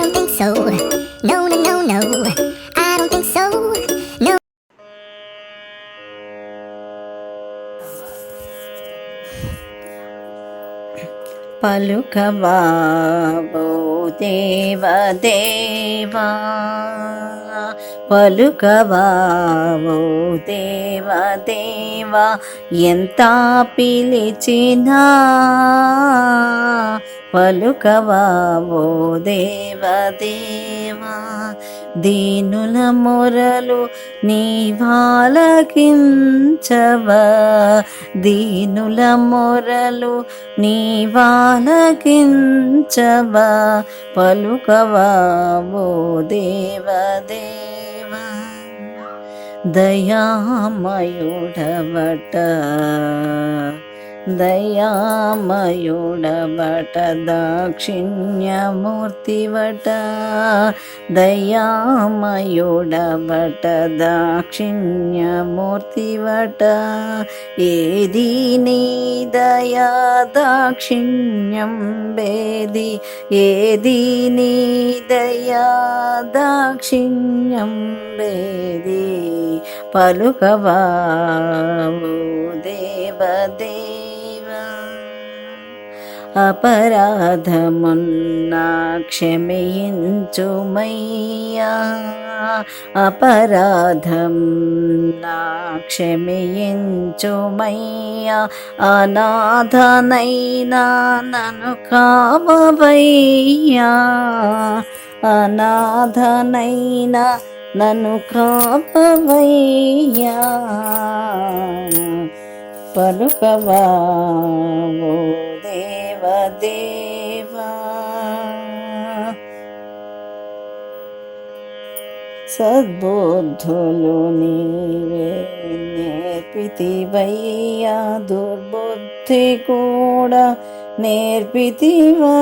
don't think so. No, no, no, no. I don't think so. No. పలుకవావో దేవదేవా పలుకవావో దేవదేవా ఎంత పిలిచినా పలుకవావో దేవదేవా దీనుల మొరలు నీవాలకించవా దీనుల మొరలు నీవాలకించవా పలుకవా ఓ దేవదేవా దయామయుడవట. దయామయుడవట దాక్షిణ్యమూర్తివట దయామయుడవట దాక్షిణ్యమూర్తివట ఏది నీ దయా దాక్షిణ్యం వేది ఏది నీ దయా దాక్షిణ్యం వేది పలుకవా దేవదే అపరాధమున్నా క్షమించుమయ్యా అపరాధం నా క్షమించుమయ్యా అనాథనైనా నను కావవయ్యా. అనాథనైనా నన్ను కాపవయ్యా పలుకవా ఓ సద్బుద్ధులు నీవే నేర్పితివయ్యా. దుర్బుద్ధి కూడా నేర్పితివా.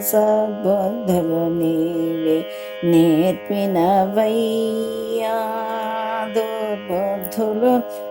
సద్బుద్ధులు నీవే నేర్పినవయ్యా. దుర్బుద్ధులు